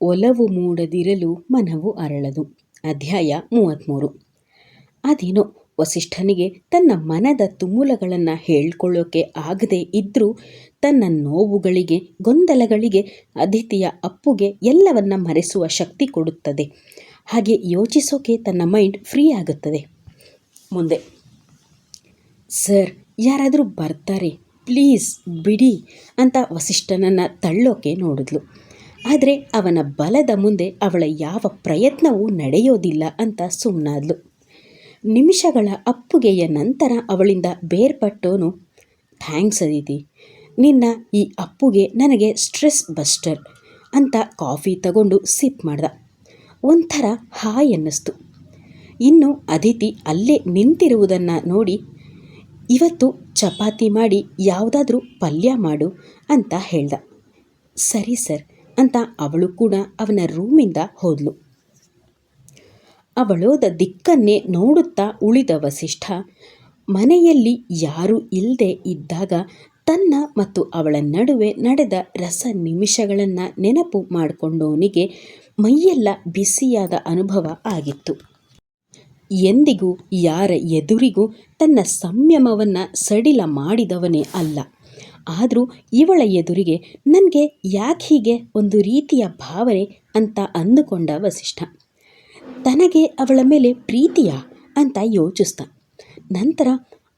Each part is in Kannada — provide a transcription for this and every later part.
ಒಲವು ಮೂಡದಿರಲು ಮನವು ಅರಳದು. ಅಧ್ಯಾಯ ಮೂವತ್ತ್ಮೂರು ಅದೇನೋ, ವಸಿಷ್ಠನಿಗೆ ತನ್ನ ಮನದ ತುಮುಲಗಳನ್ನು ಹೇಳ್ಕೊಳ್ಳೋಕೆ ಆಗದೇ ಇದ್ದರೂ ತನ್ನ ನೋವುಗಳಿಗೆ, ಗೊಂದಲಗಳಿಗೆ ಅದಿತಿಯ ಅಪ್ಪುಗೆ ಎಲ್ಲವನ್ನ ಮರೆಸುವ ಶಕ್ತಿ ಕೊಡುತ್ತದೆ. ಹಾಗೆ ಯೋಚಿಸೋಕೆ ತನ್ನ ಮೈಂಡ್ ಫ್ರೀ ಆಗುತ್ತದೆ. ಮುಂದೆ, ಸರ್, ಯಾರಾದರೂ ಬರ್ತಾರೆ, ಪ್ಲೀಸ್ ಬಿಡಿ ಅಂತ ವಸಿಷ್ಠನನ್ನು ತಳ್ಳೋಕೆ ನೋಡಿದ್ಲು. ಆದರೆ ಅವನ ಬಲದ ಮುಂದೆ ಅವಳ ಯಾವ ಪ್ರಯತ್ನವೂ ನಡೆಯೋದಿಲ್ಲ ಅಂತ ಸುಮ್ಮನಾದ್ಲು ನಿಮಿಷಗಳ ಅಪ್ಪುಗೆಯ ನಂತರ ಅವಳಿಂದ ಬೇರ್ಪಟ್ಟೋನು, ಥ್ಯಾಂಕ್ಸ್ ಅದಿತಿ, ನಿನ್ನ ಈ ಅಪ್ಪುಗೆ ನನಗೆ ಸ್ಟ್ರೆಸ್ ಬಸ್ಟರ್ ಅಂತ ಕಾಫಿ ತಗೊಂಡು ಸಿಪ್ ಮಾಡ್ದ. ಒಂಥರ ಹಾಯ್ ಅನ್ನಿಸ್ತು. ಇನ್ನು ಅದಿತಿ ಅಲ್ಲೇ ನಿಂತಿರುವುದನ್ನು ನೋಡಿ, ಇವತ್ತು ಚಪಾತಿ ಮಾಡಿ ಯಾವುದಾದ್ರೂ ಪಲ್ಯ ಮಾಡು ಅಂತ ಹೇಳ್ದ. ಸರಿ ಸರ್ ಅಂತ ಅವಳು ಕೂಡ ಅವನ ರೂಮಿಂದ ಹೋದ್ಲು. ಅವಳೋದ ದಿಕ್ಕನ್ನೇ ನೋಡುತ್ತಾ ಉಳಿದ ವಸಿಷ್ಠ, ಮನೆಯಲ್ಲಿ ಯಾರೂ ಇಲ್ಲದೆ ಇದ್ದಾಗ ತನ್ನ ಮತ್ತು ಅವಳ ನಡುವೆ ನಡೆದ ರಸ ನಿಮಿಷಗಳನ್ನು ನೆನಪು ಮಾಡಿಕೊಂಡವನಿಗೆ ಮೈಯೆಲ್ಲ ಬಿಸಿಯಾದ ಅನುಭವ ಆಗಿತ್ತು. ಎಂದಿಗೂ ಯಾರ ಎದುರಿಗೂ ತನ್ನ ಸಂಯಮವನ್ನು ಸಡಿಲ ಮಾಡಿದವನೇ ಅಲ್ಲ. ಆದರೂ ಇವಳ ಎದುರಿಗೆ ನನಗೆ ಯಾಕೆ ಹೀಗೆ ಒಂದು ರೀತಿಯ ಭಾವನೆ ಅಂತ ಅಂದುಕೊಂಡ ವಸಿಷ್ಠ. ತನಗೆ ಅವಳ ಮೇಲೆ ಪ್ರೀತಿಯ ಅಂತ ಯೋಚಿಸ್ತ ನಂತರ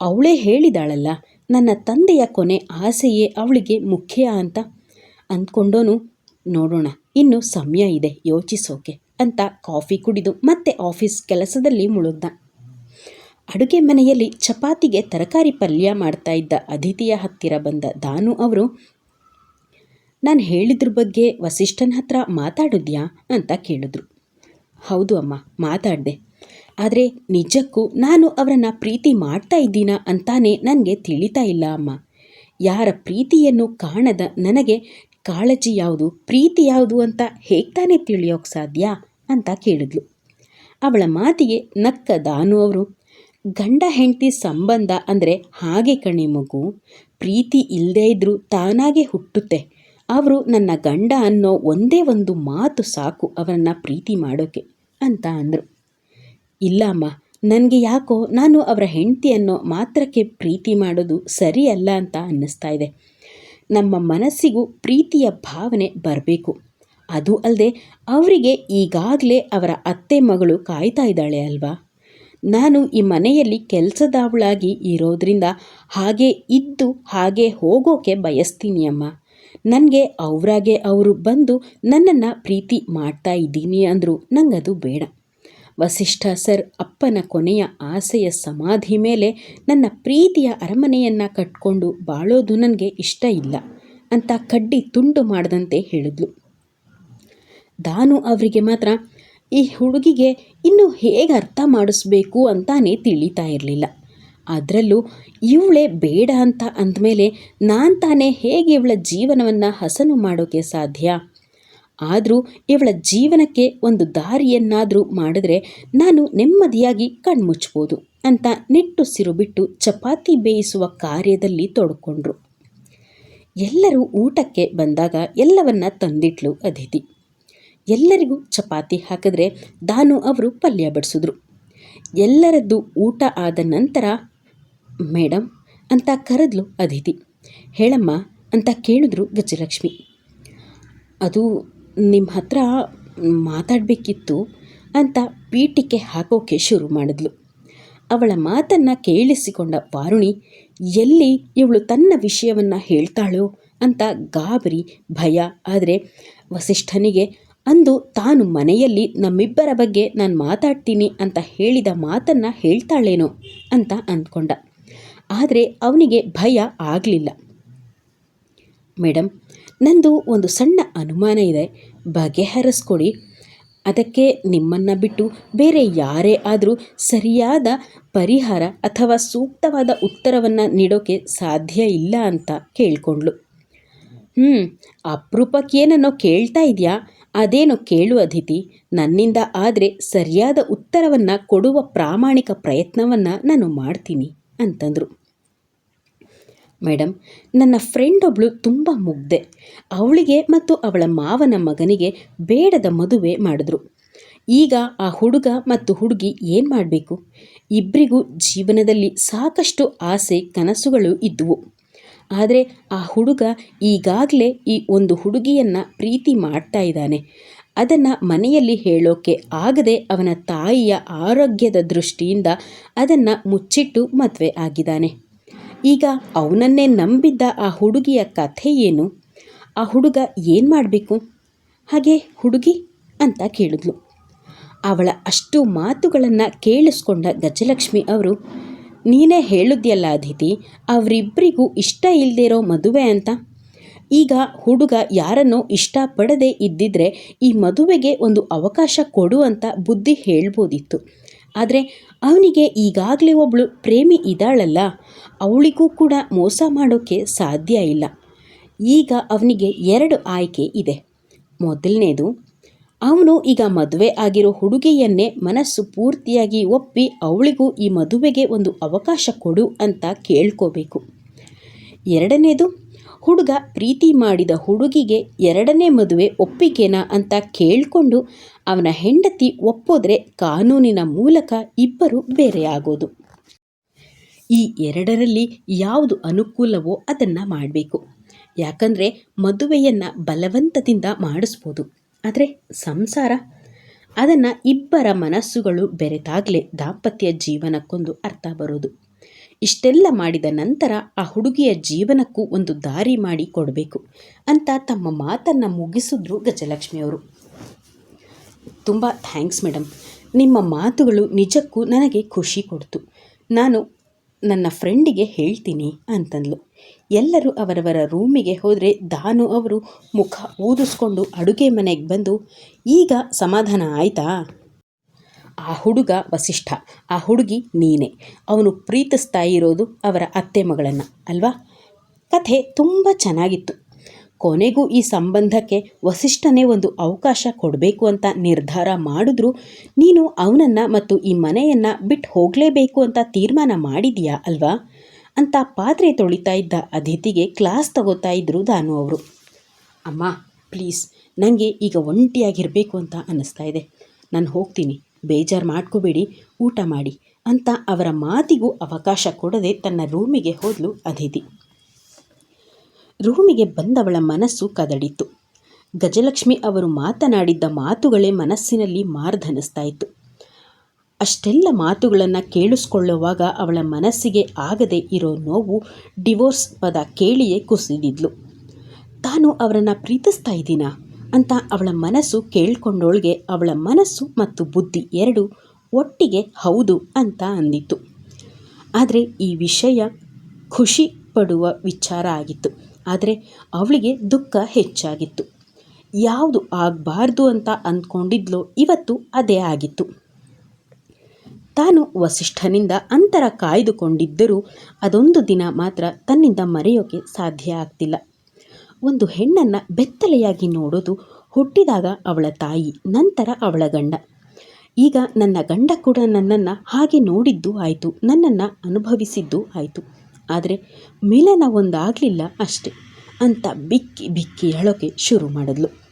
ಅವಳೇ ಹೇಳಿದಾಳಲ್ಲ, ನನ್ನ ತಂದೆಯ ಕೊನೆ ಆಸೆಯೇ ಅವಳಿಗೆ ಮುಖ್ಯ ಅಂತ ಅಂದ್ಕೊಂಡೋನು, ನೋಡೋಣ, ಇನ್ನು ಸಮಯ ಇದೆ, ಯೋಚಿಸೋಕೆ ಅಂತ ಕಾಫಿ ಕುಡಿದು ಮತ್ತೆ ಆಫೀಸ್ ಕೆಲಸದಲ್ಲಿ ಮುಳುಗ್ದ. ಅಡುಗೆ ಮನೆಯಲ್ಲಿ ಚಪಾತಿಗೆ ತರಕಾರಿ ಪಲ್ಯ ಮಾಡ್ತಾ ಇದ್ದ ಅತಿಥಿಯ ಹತ್ತಿರ ಬಂದ ದಾನು ಅವರು, ನಾನು ಹೇಳಿದ್ರ ಬಗ್ಗೆ ವಸಿಷ್ಠನ ಹತ್ರ ಮಾತಾಡಿದ್ಯಾ? ಅಂತ ಕೇಳಿದ್ರು. ಹೌದು ಅಮ್ಮ, ಮಾತಾಡಿದೆ. ಆದರೆ ನಿಜಕ್ಕೂ ನಾನು ಅವರನ್ನು ಪ್ರೀತಿ ಮಾಡ್ತಾ ಇದ್ದೀನಾ ಅಂತಾನೆ ನನಗೆ ತಿಳಿತಾ ಇಲ್ಲ ಅಮ್ಮ. ಯಾರ ಪ್ರೀತಿಯನ್ನು ಕಾಣದ ನನಗೆ ಕಾಳಜಿ ಯಾವುದು, ಪ್ರೀತಿ ಯಾವುದು ಅಂತ ಹೇಗೆ ತಿಳಿಯೋಕೆ ಸಾಧ್ಯ? ಅಂತ ಕೇಳಿದ್ಲು. ಅವಳ ಮಾತಿಗೆ ನಕ್ಕ ದಾನು ಅವರು ಗಂಡ ಹೆಂಡತಿ ಸಂಬಂಧ ಅಂದರೆ ಹಾಗೆ ಕಣೆ ಮಗು, ಪ್ರೀತಿ ಇಲ್ಲದೇ ಇದ್ದರೂ ತಾನಾಗೆ ಹುಟ್ಟುತ್ತೆ. ಅವರು ನನ್ನ ಗಂಡ ಅನ್ನೋ ಒಂದೇ ಒಂದು ಮಾತು ಸಾಕು ಅವರನ್ನು ಪ್ರೀತಿ ಮಾಡೋಕೆ ಅಂತ ಅಂದರು. ಇಲ್ಲಮ್ಮ, ನನಗೆ ಯಾಕೋ ನಾನು ಅವರ ಹೆಂಡತಿ ಅನ್ನೋ ಮಾತ್ರಕ್ಕೆ ಪ್ರೀತಿ ಮಾಡೋದು ಸರಿಯಲ್ಲ ಅಂತ ಅನ್ನಿಸ್ತಾ ಇದೆ. ನಮ್ಮ ಮನಸ್ಸಿಗೂ ಪ್ರೀತಿಯ ಭಾವನೆ ಬರಬೇಕು. ಅದು ಅಲ್ಲದೆ ಅವರಿಗೆ ಈಗಾಗಲೇ ಅವರ ಅತ್ತೆ ಮಗಳು ಕಾಯ್ತಾ ಇದ್ದಾಳೆ ಅಲ್ವಾ? ನಾನು ಈ ಮನೆಯಲ್ಲಿ ಕೆಲಸದವಳಾಗಿ ಇರೋದ್ರಿಂದ ಹಾಗೆ ಇದ್ದು ಹಾಗೆ ಹೋಗೋಕೆ ಬಯಸ್ತೀನಿ ಅಮ್ಮ. ನನಗೆ ಅವರಾಗೆ ಅವರು ಬಂದು ನನ್ನನ್ನು ಪ್ರೀತಿ ಮಾಡ್ತಾ ಇದ್ದೀನಿ ಅಂದರೂ ನನಗದು ಬೇಡ. ವಸಿಷ್ಠ ಸರ್ ಅಪ್ಪನ ಕೊನೆಯ ಆಸೆಯ ಸಮಾಧಿ ಮೇಲೆ ನನ್ನ ಪ್ರೀತಿಯ ಅರಮನೆಯನ್ನು ಕಟ್ಕೊಂಡು ಬಾಳೋದು ನನಗೆ ಇಷ್ಟ ಇಲ್ಲ ಅಂತ ಕಡ್ಡಿ ತುಂಡು ಮಾಡದಂತೆ ಹೇಳಿದ್ಲು. ದಾನು ಅವರಿಗೆ ಮಾತ್ರ ಈ ಹುಡುಗಿಗೆ ಇನ್ನು ಹೇಗೆ ಅರ್ಥ ಮಾಡಿಸ್ಬೇಕು ಅಂತಾನೆ ತಿಳಿತಾ ಇರಲಿಲ್ಲ. ಅದರಲ್ಲೂ ಇವಳೇ ಬೇಡ ಅಂತ ಅಂದಮೇಲೆ ನಾನು ತಾನೇ ಹೇಗೆ ಇವಳ ಜೀವನವನ್ನು ಹಸನು ಮಾಡೋಕ್ಕೆ ಸಾಧ್ಯ? ಆದರೂ ಇವಳ ಜೀವನಕ್ಕೆ ಒಂದು ದಾರಿಯನ್ನಾದರೂ ಮಾಡಿದ್ರೆ ನಾನು ನೆಮ್ಮದಿಯಾಗಿ ಕಣ್ಮುಚ್ಬೋದು ಅಂತ ನಿಟ್ಟುಸಿರು ಬಿಟ್ಟು ಚಪಾತಿ ಬೇಯಿಸುವ ಕಾರ್ಯದಲ್ಲಿ ತೊಡ್ಕೊಂಡ್ರು. ಎಲ್ಲರೂ ಊಟಕ್ಕೆ ಬಂದಾಗ ಎಲ್ಲವನ್ನ ತಂದಿಟ್ಲು ಅದಿತಿ ಎಲ್ಲರಿಗೂ ಚಪಾತಿ ಹಾಕಿದ್ರೆ ದಾನು ಅವರು ಪಲ್ಯ ಬಡಿಸಿದ್ರು. ಎಲ್ಲರದ್ದು ಊಟ ಆದ ನಂತರ ಮೇಡಮ್ ಅಂತ ಕರೆದ್ಲು ಅದಿತಿ ಹೇಳಮ್ಮ, ಅಂತ ಕೇಳಿದ್ರು ಗಜಲಕ್ಷ್ಮಿ ಅದು ನಿಮ್ಮ ಹತ್ರ ಮಾತಾಡಬೇಕಿತ್ತು ಅಂತ ಪೀಟಿಕೆ ಹಾಕೋಕೆ ಶುರು ಮಾಡಿದ್ಲು. ಅವಳ ಮಾತನ್ನು ಕೇಳಿಸಿಕೊಂಡ ವಾರುಣಿ, ಎಲ್ಲಿ ಇವಳು ತನ್ನ ವಿಷಯವನ್ನು ಹೇಳ್ತಾಳೋ ಅಂತ ಗಾಬರಿ, ಭಯ, ಆದರೆ ವಸಿಷ್ಠನಿಗೆ ಅಂದು ತಾನು ಮನೆಯಲ್ಲಿ ನಮ್ಮಿಬ್ಬರ ಬಗ್ಗೆ ನಾನು ಮಾತಾಡ್ತೀನಿ ಅಂತ ಹೇಳಿದ ಮಾತನ್ನು ಹೇಳ್ತಾಳೇನೋ ಅಂತ ಅಂದ್ಕೊಂಡ. ಆದರೆ ಅವನಿಗೆ ಭಯ ಆಗಲಿಲ್ಲ. ಮೇಡಮ್ ನಂದು ಒಂದು ಸಣ್ಣ ಅನುಮಾನ ಇದೆ. ಬಗೆಹರಿಸ್ಕೊಡಿ. ಅದಕ್ಕೆ ನಿಮ್ಮನ್ನು ಬಿಟ್ಟು ಬೇರೆ ಯಾರೇ ಆದರೂ ಸರಿಯಾದ ಪರಿಹಾರ ಅಥವಾ ಸೂಕ್ತವಾದ ಉತ್ತರವನ್ನು ನೀಡೋಕ್ಕೆ ಸಾಧ್ಯ ಇಲ್ಲ ಅಂತ ಕೇಳಿಕೊಂಡ್ಳು. ಹ್ಞೂ ಅಪರೂಪಕ್ಕೇನನ್ನೋ ಕೇಳ್ತಾ ಇದೆಯಾ? ಅದೇನು ಕೇಳು ಅದಿತಿ ನನ್ನಿಂದ ಆದರೆ ಸರಿಯಾದ ಉತ್ತರವನ್ನು ಕೊಡುವ ಪ್ರಾಮಾಣಿಕ ಪ್ರಯತ್ನವನ್ನು ನಾನು ಮಾಡ್ತೀನಿ ಅಂತಂದರು. ಮೇಡಮ್ ನನ್ನ ಫ್ರೆಂಡ್ ತುಂಬ ಮುಗ್ಧೆ ಅವಳಿಗೆ ಮತ್ತು ಅವಳ ಮಾವನ ಮಗನಿಗೆ ಬೇಡದ ಮದುವೆ ಮಾಡಿದ್ರು. ಈಗ ಆ ಹುಡುಗ ಮತ್ತು ಹುಡುಗಿ ಏನು ಮಾಡಬೇಕು? ಇಬ್ಬರಿಗೂ ಜೀವನದಲ್ಲಿ ಸಾಕಷ್ಟು ಆಸೆ, ಕನಸುಗಳು ಇದ್ದುವು ಆದರೆ ಆ ಹುಡುಗ ಈಗಾಗಲೇ ಈ ಒಂದು ಹುಡುಗಿಯನ್ನು ಪ್ರೀತಿ ಮಾಡ್ತಾ ಇದ್ದಾನೆ. ಅದನ್ನು ಮನೆಯಲ್ಲಿ ಹೇಳೋಕೆ ಆಗದೆ ಅವನ ತಾಯಿಯ ಆರೋಗ್ಯದ ದೃಷ್ಟಿಯಿಂದ ಅದನ್ನು ಮುಚ್ಚಿಟ್ಟು ಮದುವೆ ಆಗಿದ್ದಾನೆ. ಈಗ ಅವನನ್ನೇ ನಂಬಿದ್ದ ಆ ಹುಡುಗಿಯ ಕಥೆ ಏನು? ಆ ಹುಡುಗ ಏನು ಮಾಡಬೇಕು? ಹಾಗೆ ಹುಡುಗಿ ಅಂತ ಕೇಳಿದ್ಲು. ಅವಳ ಅಷ್ಟು ಮಾತುಗಳನ್ನು ಕೇಳಿಸ್ಕೊಂಡ ಗಜಲಕ್ಷ್ಮಿ ಅವರು ನೀನೇ ಹೇಳಿದ್ಯಲ್ಲ ಅದಿತಿ ಅವರಿಬ್ಬರಿಗೂ ಇಷ್ಟ ಇಲ್ಲದೇ ಇರೋ ಮದುವೆ ಅಂತ? ಈಗ ಹುಡುಗ ಯಾರನ್ನೋ ಇಷ್ಟಪಡದೆ ಇದ್ದಿದ್ರೆ ಈ ಮದುವೆಗೆ ಒಂದು ಅವಕಾಶ ಕೊಡು ಅಂತ ಬುದ್ಧಿ ಹೇಳ್ಬೋದಿತ್ತು. ಆದರೆ ಅವನಿಗೆ ಈಗಾಗಲೇ ಒಬ್ಬಳು ಪ್ರೇಮಿ ಇದ್ದಾಳಲ್ಲ, ಅವಳಿಗೂ ಕೂಡ ಮೋಸ ಮಾಡೋಕ್ಕೆ ಸಾಧ್ಯ ಇಲ್ಲ. ಈಗ ಅವನಿಗೆ ಎರಡು ಆಯ್ಕೆ ಇದೆ. ಮೊದಲನೇದು ಅವನು ಈಗ ಮದುವೆ ಆಗಿರೋ ಹುಡುಗಿಯನ್ನೇ ಮನಸ್ಸು ಪೂರ್ತಿಯಾಗಿ ಒಪ್ಪಿ ಅವಳಿಗೂ ಈ ಮದುವೆಗೆ ಒಂದು ಅವಕಾಶ ಕೊಡು ಅಂತ ಕೇಳ್ಕೋಬೇಕು. ಎರಡನೇದು, ಹುಡುಗ ಪ್ರೀತಿ ಮಾಡಿದ ಹುಡುಗಿಗೆ ಎರಡನೇ ಮದುವೆ ಒಪ್ಪಿಗೆನಾ ಅಂತ ಕೇಳಿಕೊಂಡು ಅವನ ಹೆಂಡತಿ ಒಪ್ಪೋದ್ರೆ ಕಾನೂನಿನ ಮೂಲಕ ಇಬ್ಬರು ಬೇರೆಯಾಗೋದು. ಈ ಎರಡರಲ್ಲಿ ಯಾವುದು ಅನುಕೂಲವೋ ಅದನ್ನು ಮಾಡಬೇಕು. ಯಾಕಂದರೆ ಮದುವೆಯನ್ನು ಬಲವಂತದಿಂದ ಮಾಡಿಸ್ಬೋದು. ಆದರೆ ಸಂಸಾರ. ಅದನ್ನು ಇಬ್ಬರ ಮನಸ್ಸುಗಳು ಬೆರೆತಾಗಲೇ ದಾಂಪತ್ಯ ಜೀವನಕ್ಕೊಂದು ಅರ್ಥ ಬರೋದು. ಇಷ್ಟೆಲ್ಲ ಮಾಡಿದ ನಂತರ ಆ ಹುಡುಗಿಯ ಜೀವನಕ್ಕೂ ಒಂದು ದಾರಿ ಮಾಡಿ ಕೊಡಬೇಕು ಅಂತ ತಮ್ಮ ಮಾತನ್ನು ಮುಗಿಸಿದ್ರು ಗಜಲಕ್ಷ್ಮಿಯವರು. ತುಂಬ ಥ್ಯಾಂಕ್ಸ್ ಮೇಡಮ್ ನಿಮ್ಮ ಮಾತುಗಳು ನಿಜಕ್ಕೂ ನನಗೆ ಖುಷಿ ಕೊಡ್ತು. ನಾನು ನನ್ನ ಫ್ರೆಂಡಿಗೆ ಹೇಳ್ತೀನಿ ಅಂತಂದ್ಲು. ಎಲ್ಲರೂ ಅವರವರ ರೂಮಿಗೆ ಹೋದರೆ ದಾನು ಅವರು ಮುಖ ಊದಿಸ್ಕೊಂಡು ಅಡುಗೆ ಮನೆಗೆ ಬಂದು, ಈಗ ಸಮಾಧಾನ ಆಯಿತಾ? ಆ ಹುಡುಗ ವಸಿಷ್ಠ, ಆ ಹುಡುಗಿ ನೀನೆ. ಅವನು ಪ್ರೀತಿಸ್ತಾ ಇರೋದು ಅವರ ಅತ್ತೆ ಮಗಳನ್ನು, ಅಲ್ವಾ? ಕಥೆ ತುಂಬ ಚೆನ್ನಾಗಿತ್ತು. ಕೊನೆಗೂ ಈ ಸಂಬಂಧಕ್ಕೆ ವಸಿಷ್ಠನೇ ಒಂದು ಅವಕಾಶ ಕೊಡಬೇಕು ಅಂತ ನಿರ್ಧಾರ ಮಾಡಿದ್ರು. ನೀನು ಅವನನ್ನು ಮತ್ತು ಈ ಮನೆಯನ್ನು ಬಿಟ್ಟು ಹೋಗಲೇಬೇಕು ಅಂತ ತೀರ್ಮಾನ ಮಾಡಿದೀಯಾ ಅಲ್ವಾ? ಅಂತ ಪಾತ್ರೆ ತೊಳಿತಾ ಇದ್ದ ಅತಿಥಿಗೆ ಕ್ಲಾಸ್ ತಗೋತಾ ಇದ್ರು ದಾನು ಅವರು. ಅಮ್ಮ, ಪ್ಲೀಸ್ ನನಗೆ ಈಗ ಒಂಟಿಯಾಗಿರಬೇಕು ಅಂತ ಅನ್ನಿಸ್ತಾ ಇದೆ. ನಾನು ಹೋಗ್ತೀನಿ, ಬೇಜಾರು ಮಾಡ್ಕೋಬೇಡಿ, ಊಟ ಮಾಡಿ ಅಂತ ಅವರ ಮಾತಿಗೂ ಅವಕಾಶ ಕೊಡದೆ ತನ್ನ ರೂಮಿಗೆ ಹೋದಲು ಅದಿತಿ ರೂಮಿಗೆ ಬಂದವಳ ಮನಸ್ಸು ಕದಡಿತು. ಗಜಲಕ್ಷ್ಮಿ ಅವರು ಮಾತನಾಡಿದ್ದ ಮಾತುಗಳೇ ಮನಸ್ಸಿನಲ್ಲಿ ಮಾರ್ಧನಿಸ್ತಾ ಇತ್ತು ಅಷ್ಟೆಲ್ಲ ಮಾತುಗಳನ್ನು ಕೇಳಿಸ್ಕೊಳ್ಳುವಾಗ ಅವಳ ಮನಸ್ಸಿಗೆ ಆಗದೆ ಇರೋ ನೋವು ಡಿವೋರ್ಸ್ ಪದ ಕೇಳಿಯೇ ಕುಸಿದಿದ್ಲು. ತಾನು ಅವರನ್ನು ಪ್ರೀತಿಸ್ತಾ ಇದ್ದೀನಾ? ಅಂತ ಅವಳ ಮನಸ್ಸು ಕೇಳ್ಕೊಂಡೋಳಿಗೆ ಅವಳ ಮನಸ್ಸು ಮತ್ತು ಬುದ್ಧಿ ಎರಡು ಒಟ್ಟಿಗೆ ಹೌದು ಅಂತ ಅಂದಿತ್ತು. ಆದರೆ ಈ ವಿಷಯ ಖುಷಿ ಪಡುವ ವಿಚಾರ ಆಗಿತ್ತು. ಆದರೆ ಅವಳಿಗೆ ದುಃಖ ಹೆಚ್ಚಾಗಿತ್ತು. ಯಾವುದು ಆಗಬಾರ್ದು ಅಂತ ಅಂದ್ಕೊಂಡಿದ್ಲೋ ಇವತ್ತು ಅದೇ ಆಗಿತ್ತು. ತಾನು ವಸಿಷ್ಠನಿಂದ ಅಂತರ ಕಾಯ್ದುಕೊಂಡಿದ್ದರೂ ಅದೊಂದು ದಿನ ಮಾತ್ರ ತನ್ನಿಂದ ಮರೆಯೋಕೆ ಸಾಧ್ಯ ಆಗ್ತಿಲ್ಲ. ಒಂದು ಹೆಣ್ಣನ್ನು ಬೆತ್ತಲೆಯಾಗಿ ನೋಡೋದು ಹುಟ್ಟಿದಾಗ ಅವಳ ತಾಯಿ, ನಂತರ ಅವಳ ಗಂಡ. ಈಗ ನನ್ನ ಗಂಡ ಕೂಡ ನನ್ನನ್ನು ಹಾಗೆ ನೋಡಿದ್ದು ಆಯಿತು, ನನ್ನನ್ನು ಅನುಭವಿಸಿದ್ದು ಆಯಿತು. ಆದರೆ ಮಿಲನ ಒಂದಾಗಲಿಲ್ಲ ಅಷ್ಟೆ ಅಂತ ಬಿಕ್ಕಿ ಬಿಕ್ಕಿ ಹೇಳೋಕೆ ಶುರು ಮಾಡಿದ್ಲು.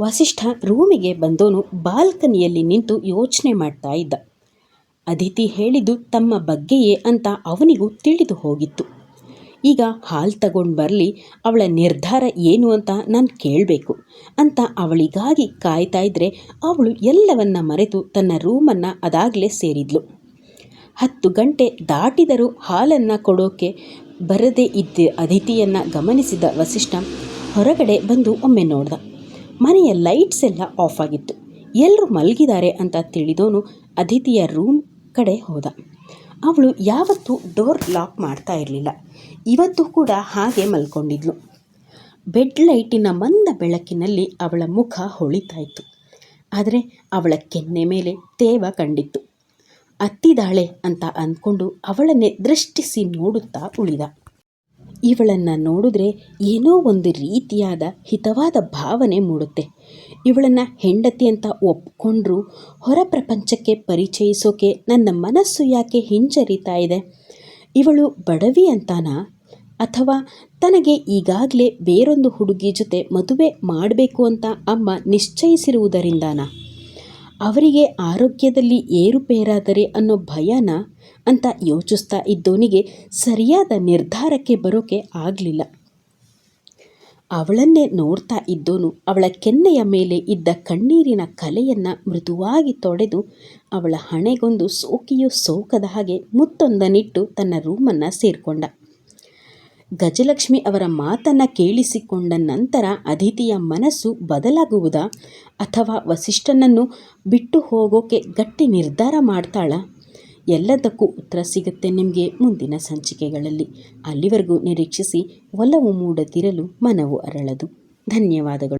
ವಸಿಷ್ಠ ರೂಮಿಗೆ ಬಂದೋನು ಬಾಲ್ಕನಿಯಲ್ಲಿ ನಿಂತು ಯೋಚನೆ ಮಾಡ್ತಾ ಇದ್ದ. ಅದಿತಿ ಹೇಳಿದ್ದು ತಮ್ಮ ಬಗ್ಗೆಯೇ ಅಂತ ಅವನಿಗೂ ತಿಳಿದು ಹೋಗಿತ್ತು. ಈಗ ಹಾಲು ತಗೊಂಡು ಬರಲಿ, ಅವಳ ನಿರ್ಧಾರ ಏನು ಅಂತ ನಾನು ಕೇಳಬೇಕು ಅಂತ ಅವಳಿಗಾಗಿ ಕಾಯ್ತಾ ಇದ್ದರೆ ಅವಳು ಎಲ್ಲವನ್ನ ಮರೆತು ತನ್ನ ರೂಮನ್ನು ಅದಾಗಲೇ ಸೇರಿದ್ಲು. ಹತ್ತು ಗಂಟೆ ದಾಟಿದರೂ ಹಾಲನ್ನು ಕೊಡೋಕೆ ಬರದೇ ಇದ್ದ ಅದಿತಿಯನ್ನು ಗಮನಿಸಿದ ವಸಿಷ್ಠ ಹೊರಗಡೆ ಬಂದು ಒಮ್ಮೆ ನೋಡ್ದ. ಮನೆಯ ಲೈಟ್ಸ್ ಎಲ್ಲ ಆಫ್ ಆಗಿತ್ತು. ಎಲ್ಲರೂ ಮಲಗಿದ್ದಾರೆ ಅಂತ ತಿಳಿದೋನು ಅದಿತಿಯ ರೂಮ್ ಕಡೆ ಹೋದ. ಅವಳು ಯಾವತ್ತೂ ಡೋರ್ ಲಾಕ್ ಮಾಡ್ತಾ ಇರಲಿಲ್ಲ. ಇವತ್ತು ಕೂಡ ಹಾಗೆ ಮಲ್ಕೊಂಡಿದ್ಲು. ಬೆಡ್ ಲೈಟಿನ ಮಂದ ಬೆಳಕಿನಲ್ಲಿ ಅವಳ ಮುಖ ಹೊಳಿತಾ ಆದರೆ ಅವಳ ಕೆನ್ನೆ ಮೇಲೆ ತೇವ ಕಂಡಿತ್ತು. ಅತ್ತಿದಾಳೆ ಅಂತ ಅಂದ್ಕೊಂಡು ಅವಳನ್ನೇ ದೃಷ್ಟಿಸಿ ನೋಡುತ್ತಾ ಉಳಿದ. ಇವಳನ್ನು ನೋಡಿದ್ರೆ ಏನೋ ಒಂದು ರೀತಿಯಾದ ಹಿತವಾದ ಭಾವನೆ ಮೂಡುತ್ತೆ. ಇವಳನ್ನು ಹೆಂಡತಿ ಅಂತ ಒಪ್ಕೊಂಡ್ರು ಹೊರ ಪ್ರಪಂಚಕ್ಕೆ ಪರಿಚಯಿಸೋಕೆ ನನ್ನ ಮನಸ್ಸು ಯಾಕೆ ಹಿಂಜರಿತಾ ಇದೆ? ಇವಳು ಬಡವಿ ಅಂತಾನಾ? ಅಥವಾ ತನಗೆ ಈಗಾಗಲೇ ಬೇರೊಂದು ಹುಡುಗಿ ಜೊತೆ ಮದುವೆ ಮಾಡಬೇಕು ಅಂತ ಅಮ್ಮ ನಿಶ್ಚಯಿಸಿರುವುದರಿಂದಾನ? ಅವರಿಗೆ ಆರೋಗ್ಯದಲ್ಲಿ ಏರುಪೇರಾದರೆ ಅನ್ನೋ ಭಯನ ಅಂತ ಯೋಚಿಸ್ತಾ ಇದ್ದವನಿಗೆ ಸರಿಯಾದ ನಿರ್ಧಾರಕ್ಕೆ ಬರೋಕೆ ಆಗಲಿಲ್ಲ. ಅವಳನ್ನೇ ನೋಡ್ತಾ ಇದ್ದೋನು ಅವಳ ಕೆನ್ನೆಯ ಮೇಲೆ ಇದ್ದ ಕಣ್ಣೀರಿನ ಕಲೆಯನ್ನು ಮೃದುವಾಗಿ ತೊಡೆದು ಅವಳ ಹಣೆಗೊಂದು ಸೋಕಿಯೋ ಸೋಕದ ಹಾಗೆ ಮುತ್ತೊಂದನಿಟ್ಟು ತನ್ನ ರೂಮನ್ನು ಸೇರಿಕೊಂಡ. ಗಜಲಕ್ಷ್ಮಿ ಅವರ ಮಾತನ್ನು ಕೇಳಿಸಿಕೊಂಡ ನಂತರ ಅದಿತಿಯ ಮನಸ್ಸು ಬದಲಾಗುವುದಾ? ಅಥವಾ ವಸಿಷ್ಠನನ್ನು ಬಿಟ್ಟು ಹೋಗೋಕೆ ಗಟ್ಟಿ ನಿರ್ಧಾರ ಮಾಡ್ತಾಳಾ? ಎಲ್ಲದಕ್ಕೂ ಉತ್ತರ ಸಿಗುತ್ತೆ ನಿಮಗೆ ಮುಂದಿನ ಸಂಚಿಕೆಗಳಲ್ಲಿ. ಅಲ್ಲಿವರೆಗೂ ನಿರೀಕ್ಷಿಸಿ ಒಲವು ಮೂಡದಿರಲು ಮನವು ಅರಳದು. ಧನ್ಯವಾದಗಳು.